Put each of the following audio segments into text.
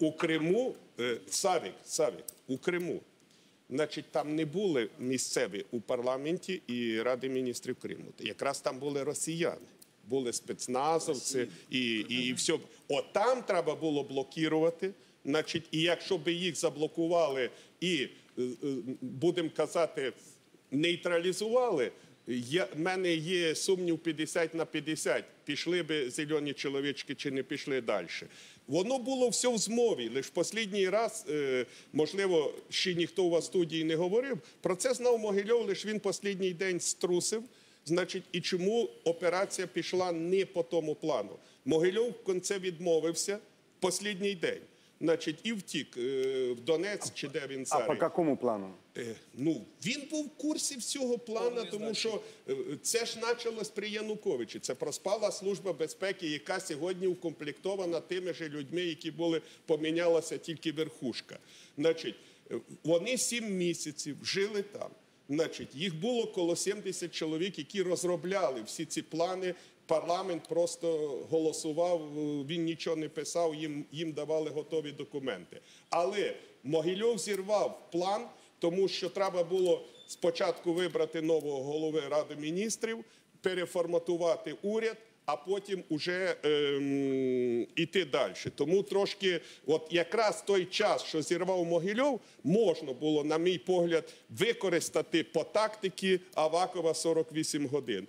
У Криму, е, Савік, Савік, у Криму, значить, там не були місцеві у парламенті і Ради міністрів Криму. Якраз там були росіяни, були спецназовці і, і, і все. От там треба було блокувати. Значить, і якщо б їх заблокували і, е, е, будемо казати, нейтралізували, в мене є сумнів 50 на 50. Пішли би зелені чоловічки чи не пішли далі. Воно було все в змові. Лише останній раз, е, можливо, ще ніхто у вас в студії не говорив. Про це знав Могильов, лише він останній день струсив. Значить, і чому операція пішла не по тому плану? Могильов в кінці відмовився в останній день. Значить, і втік е, в Донець чи де він А по какому плану? Е, Ну, він був в курсі всього плану, тому що е, це ж почалось при Януковичі. Це проспала служба безпеки, яка сьогодні укомплектована тими ж людьми, які були помінялася тільки верхушка. Значить, е, вони сім місяців жили там. Значить, їх було коло 70 чоловік, які розробляли всі ці плани. Парламент просто голосував, е, він нічого не писав, їм, їм давали готові документи. Але Могильов зірвав план, тому що треба було спочатку вибрати нового голови Ради міністрів, переформатувати уряд, а потім уже ем, іти далі. Тому трошки, от якраз той час, що зірвав Могильов, можна було, на мій погляд, використати по тактиці Авакова 48 годин.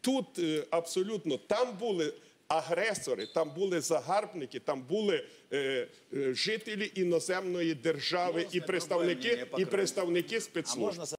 Тут е, абсолютно там були агресори, там були загарбники, там були е, е, жителі іноземної держави і представники, і представники спецслужб.